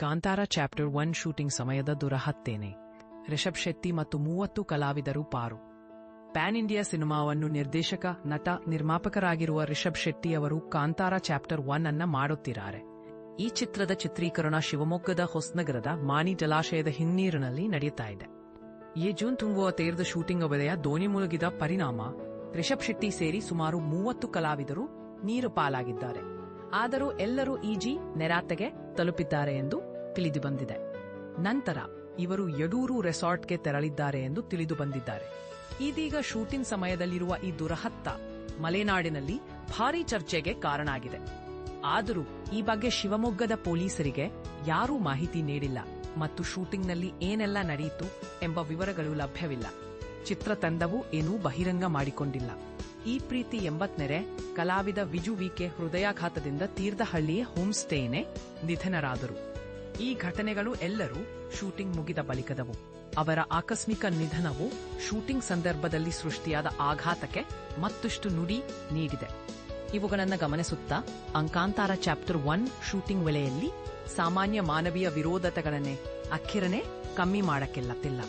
Kantara chapter one shooting ಸಮಯದ ದುರಹತ್ತೇನೆ. ರಿಷಬ್ ಶೆಟ್ಟಿ ಮತ್ತು ಮೂವತ್ತು ಕಲಾವಿದರು ಪಾರು. ಪ್ಯಾನ್ ಇಂಡಿಯಾ ಸಿನಿಮಾವನ್ನು ನಿರ್ದೇಶಕ, ನಟ, ನಿರ್ಮಾಪಕರಾಗಿರುವ ರಿಷಬ್ ಶೆಟ್ಟಿ ಅವರು ಕಾಂತಾರ ಚಾಪ್ಟರ್ ಒನ್ ಅನ್ನ ಮಾಡುತ್ತಿದ್ದಾರೆ. ಈ ಚಿತ್ರದ ಚಿತ್ರೀಕರಣ ಶಿವಮೊಗ್ಗದ ಹೊಸನಗರದ ಮಾಣಿ ಜಲಾಶಯದ ಹಿನ್ನೀರಿನಲ್ಲಿ ನಡೆಯುತ್ತಾ ಇದೆ. ಈ ಜೂನ್ ತುಂಬುವ ತೇರದ ಶೂಟಿಂಗ್ ಅವಧಿಯ ದೋಣಿ ಮುಳುಗಿದ ಪರಿಣಾಮ, ರಿಷಬ್ ಶೆಟ್ಟಿ ಸೇರಿ ಸುಮಾರು ಮೂವತ್ತು ಕಲಾವಿದರು ನೀರು ಪಾಲಾಗಿದ್ದಾರೆ. ಆದರೂ ಎಲ್ಲರೂ ಈಜಿ, ನೆರಾತೆಗೆ ತಲುಪಿದ್ದಾರೆ ಎಂದು ತಿಳಿದು ಬಂದಿದೆ. ನಂತರ ಇವರು ಯಡೂರು ರೆಸಾರ್ಟ್ಗೆ ತೆರಳಿದ್ದಾರೆ ಎಂದು ತಿಳಿದು ಬಂದಿದ್ದಾರೆ. ಇದೀಗ ಶೂಟಿಂಗ್ ಸಮಯದಲ್ಲಿರುವ ಈ ದುರಹತ್ತ ಮಲೆನಾಡಿನಲ್ಲಿ ಭಾರೀ ಚರ್ಚೆಗೆ ಕಾರಣ ಆಗಿದೆ ಆದರೂ ಈ ಬಗ್ಗೆ ಶಿವಮೊಗ್ಗದ ಪೊಲೀಸರಿಗೆ ಯಾರೂ ಮಾಹಿತಿ ನೀಡಿಲ್ಲ ಮತ್ತು ಶೂಟಿಂಗ್ನಲ್ಲಿ ಏನೆಲ್ಲ ನಡೆಯಿತು ಎಂಬ ವಿವರಗಳು ಲಭ್ಯವಿಲ್ಲ. ಚಿತ್ರತಂಡವು ಏನೂ ಬಹಿರಂಗ ಮಾಡಿಕೊಂಡಿಲ್ಲ. ಈ ಪ್ರೀತಿ ಎಂಬತ್ನೆರೆ ಕಲಾವಿದ ವಿಜು ವಿಕೆ ಹೃದಯಾಘಾತದಿಂದ ತೀರ್ಥಹಳ್ಳಿಯ ಹೋಮ್ ಸ್ಟೇನೆ ನಿಧನರಾದರು. ಈ ಘಟನೆಗಳು ಎಲ್ಲರೂ ಶೂಟಿಂಗ್ ಮುಗಿದ ಬಳಿಕದವು. ಅವರ ಆಕಸ್ಮಿಕ ನಿಧನವು ಶೂಟಿಂಗ್ ಸಂದರ್ಭದಲ್ಲಿ ಸೃಷ್ಟಿಯಾದ ಆಘಾತಕ್ಕೆ ಮತ್ತಷ್ಟು ನುಡಿ ನೀಡಿದೆ. ಇವುಗಳನ್ನು ಗಮನಿಸುತ್ತಾ, ಅಂಕಾಂತಾರ ಚಾಪ್ಟರ್ ಒನ್ ಶೂಟಿಂಗ್ ವೇಳೆಯಲ್ಲಿ ಸಾಮಾನ್ಯ ಮಾನವೀಯ ವಿರೋಧತೆಗಳನ್ನೇ ಅಕ್ಕಿರನೆ ಕಮ್ಮಿ ಮಾಡಕ್ಕಿಲ್ಲತ್ತಿಲ್ಲ